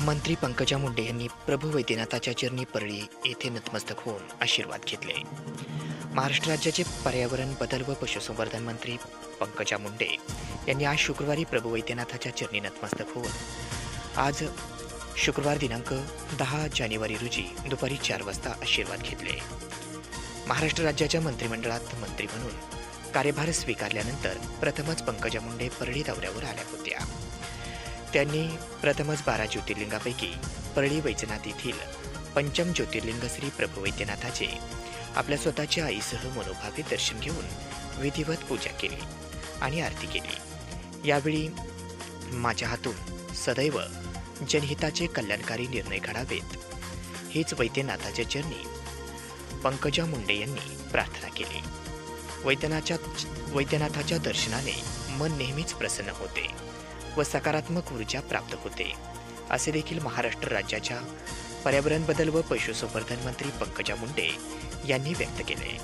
मंत्री पंकजा मुंडे यांनी प्रभू वैद्यनाथाच्या चरणी परळी येथे नतमस्तक होऊन आशीर्वाद घेतले. महाराष्ट्र राज्याचे पर्यावरण बदल व पशुसंवर्धन मंत्री पंकजा मुंडे यांनी आज शुक्रवारी प्रभू वैद्यनाथाच्या चरणी नतमस्तक होऊन आज शुक्रवार दिनांक दहा जानेवारी रोजी दुपारी चार वाजता आशीर्वाद घेतले. महाराष्ट्र राज्याच्या मंत्रिमंडळात मंत्री म्हणून कार्यभार स्वीकारल्यानंतर प्रथमच पंकजा मुंडे परळी दौऱ्यावर आल्या होत्या. त्यांनी प्रथमच बारा ज्योतिर्लिंगापैकी परळी वैजनाथ येथील पंचम ज्योतिर्लिंग श्री प्रभू वैद्यनाथाचे आपल्या स्वतःच्या आईसह मनोभावे दर्शन घेऊन विधिवत पूजा केली आणि आरती केली. यावेळी माझ्या हातून सदैव जनहिताचे कल्याणकारी निर्णय घडावेत हीच वैद्यनाथाच्या चरणी पंकजा मुंडे यांनी प्रार्थना केली. वैद्यनाथाच्या वैद्यनाथाच्या दर्शनाने मन नेहमीच प्रसन्न होते. व सकारात्मक ऊर्जा प्राप्त होते. असे देखील महाराष्ट्र राज्याच्या पर्यावरण बदल व पशुसंवर्धन मंत्री पंकजा मुंडे यांनी व्यक्त केले.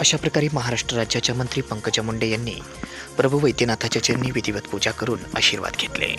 अशा प्रकारे महाराष्ट्र राज्याच्या मंत्री पंकजा मुंडे यांनी प्रभू वैद्यनाथाच्या चरणी विधिवत पूजा करून आशीर्वाद घेतले.